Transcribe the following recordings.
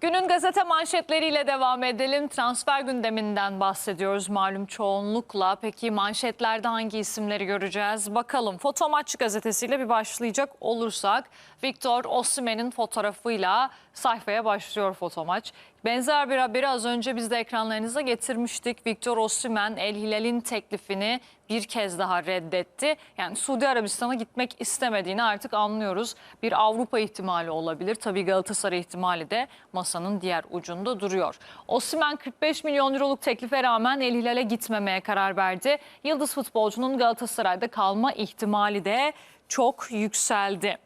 Günün gazete manşetleriyle devam edelim. Transfer gündeminden bahsediyoruz malum çoğunlukla. Peki manşetlerde hangi isimleri göreceğiz? Bakalım Foto Maç gazetesiyle bir başlayacak olursak Victor Osimhen'in fotoğrafıyla sayfaya başlıyor Foto Maç. Benzer bir haberi az önce biz de ekranlarınıza getirmiştik. Victor Osimhen El Hilal'in teklifini bir kez daha reddetti. Yani Suudi Arabistan'a gitmek istemediğini artık anlıyoruz. Bir Avrupa ihtimali olabilir. Tabii Galatasaray ihtimali de masanın diğer ucunda duruyor. Osimhen 45 milyon euroluk teklife rağmen El Hilal'e gitmemeye karar verdi. Yıldız futbolcunun Galatasaray'da kalma ihtimali de çok yükseldi.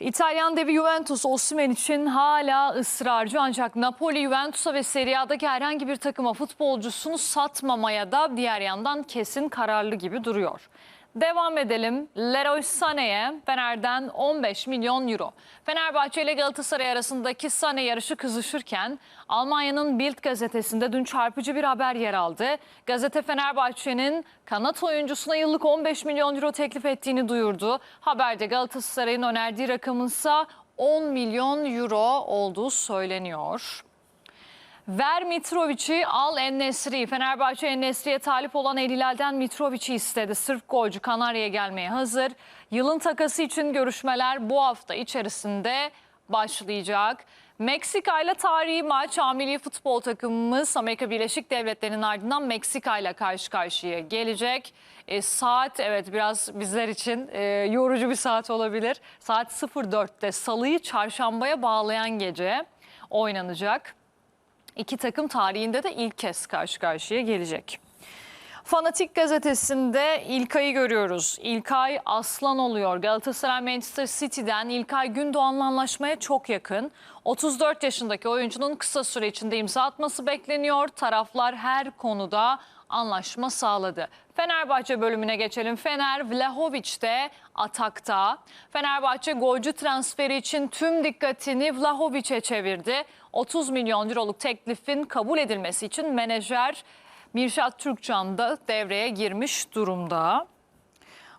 İtalyan devi Juventus Osimhen için hala ısrarcı ancak Napoli Juventus'a ve Serie A'daki herhangi bir takıma futbolcusunu satmamaya da diğer yandan kesin kararlı gibi duruyor. Devam edelim. Leroy Sané'ye Fener'den 15 milyon euro. Fenerbahçe ile Galatasaray arasındaki Sané yarışı kızışırken Almanya'nın Bild gazetesinde dün çarpıcı bir haber yer aldı. Gazete Fenerbahçe'nin kanat oyuncusuna yıllık 15 milyon euro teklif ettiğini duyurdu. Haberde Galatasaray'ın önerdiği rakamın ise 10 milyon euro olduğu söyleniyor. Ver Mitrovic'i al Ennesri. Fenerbahçe Ennesri'ye talip olan El Hilal'den Mitrovic'i istedi. Sırp golcü Kanarya'ya gelmeye hazır. Yılın takası için görüşmeler bu hafta içerisinde başlayacak. Meksika ile tarihi maç Amili futbol takımımız Amerika Birleşik Devletleri'nin ardından Meksika ile karşı karşıya gelecek. E, saat evet biraz bizler için e, yorucu bir saat olabilir. Saat 04'te salıyı çarşambaya bağlayan gece oynanacak. İki takım tarihinde de ilk kez karşı karşıya gelecek. Fanatik gazetesinde İlkay'ı görüyoruz. İlkay aslan oluyor. Galatasaray Manchester City'den İlkay Gündoğan'la anlaşmaya çok yakın. 34 yaşındaki oyuncunun kısa süre içinde imza atması bekleniyor. Taraflar her konuda anlaşma sağladı. Fenerbahçe bölümüne geçelim. Fener Vlahovic de atakta. Fenerbahçe golcü transferi için tüm dikkatini Vlahovic'e çevirdi. 30 milyon euroluk teklifin kabul edilmesi için menajer Mirşat Türkcan da devreye girmiş durumda.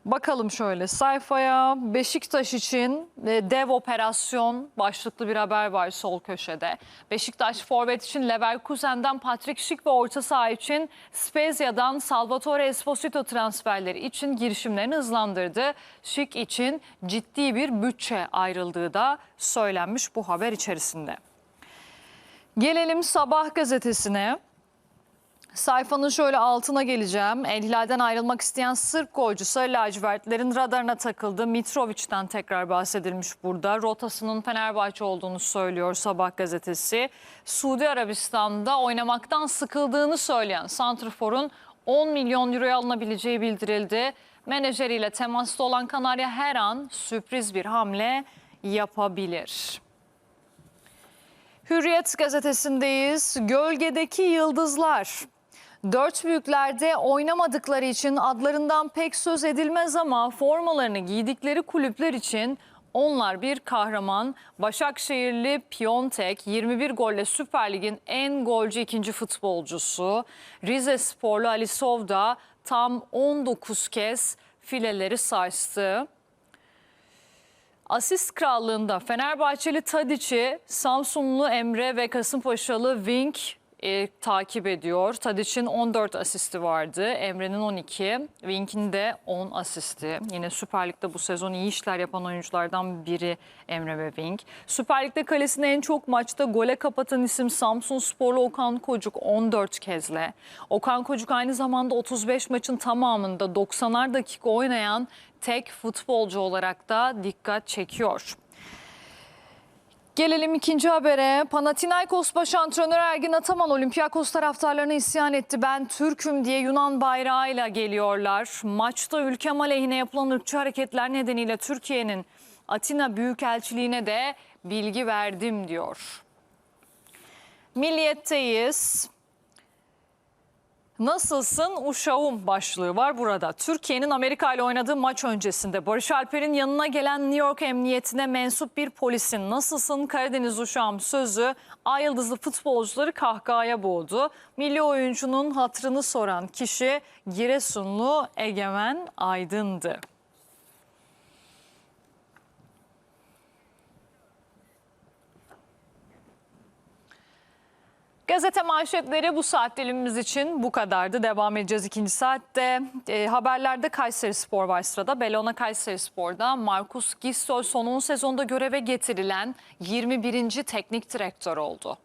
Bakalım şöyle sayfaya Beşiktaş için e, dev operasyon başlıklı bir haber var sol köşede. Beşiktaş forvet için Leverkusen'den Patrick Schick ve orta saha için Spezia'dan Salvatore Esposito transferleri için girişimlerini hızlandırdı. Schick için ciddi bir bütçe ayrıldığı da söylenmiş bu haber içerisinde. Gelelim Sabah gazetesine. Sayfanın şöyle altına geleceğim. El Hilal'den ayrılmak isteyen Sırp golcü Sarı lacivertlerin radarına takıldı. Mitrovic'den tekrar bahsedilmiş burada. Rotasının Fenerbahçe olduğunu söylüyor Sabah gazetesi. Suudi Arabistan'da oynamaktan sıkıldığını söyleyen Santrfor'un 10 milyon euroya alınabileceği bildirildi. Menajeriyle temasta olan Kanarya her an sürpriz bir hamle yapabilir. Hürriyet gazetesindeyiz. Gölgedeki yıldızlar. Dört büyüklerde oynamadıkları için adlarından pek söz edilmez ama formalarını giydikleri kulüpler için onlar bir kahraman. Başakşehirli Piontek 21 golle Süper Lig'in en golcü ikinci futbolcusu. Rize Sporlu Ali Sov da tam 19 kez fileleri sarstı. Asist krallığında Fenerbahçeli Tadiç'i Samsunlu Emre ve Kasımpaşalı Wink e, takip ediyor. Tadiç'in 14 asisti vardı. Emre'nin 12, Wink'in de 10 asisti. Yine Süper Lig'de bu sezon iyi işler yapan oyunculardan biri Emre ve Wink. Süper Lig'de kalesini en çok maçta gole kapatan isim Samsun Sporlu Okan Kocuk 14 kezle. Okan Kocuk aynı zamanda 35 maçın tamamında 90'ar dakika oynayan tek futbolcu olarak da dikkat çekiyor. Gelelim ikinci habere. Panathinaikos baş antrenörü Ergin Ataman Olympiakos taraftarlarına isyan etti. Ben Türk'üm diye Yunan bayrağıyla geliyorlar. Maçta ülkem aleyhine yapılan ırkçı hareketler nedeniyle Türkiye'nin Atina Büyükelçiliğine de bilgi verdim diyor. Milliyetteyiz. Nasılsın uşağım başlığı var burada. Türkiye'nin Amerika ile oynadığı maç öncesinde Barış Alper'in yanına gelen New York Emniyetine mensup bir polisin nasılsın Karadeniz uşağım sözü ay yıldızlı futbolcuları kahkahaya boğdu. Milli oyuncunun hatırını soran kişi Giresunlu Egemen Aydın'dı. Gazete manşetleri bu saat dilimimiz için bu kadardı. Devam edeceğiz ikinci saatte. E, haberlerde Kayseri Spor var sırada. Belona Kayseri Spor'da Markus Gisdol son 10 sezonda göreve getirilen 21. teknik direktör oldu.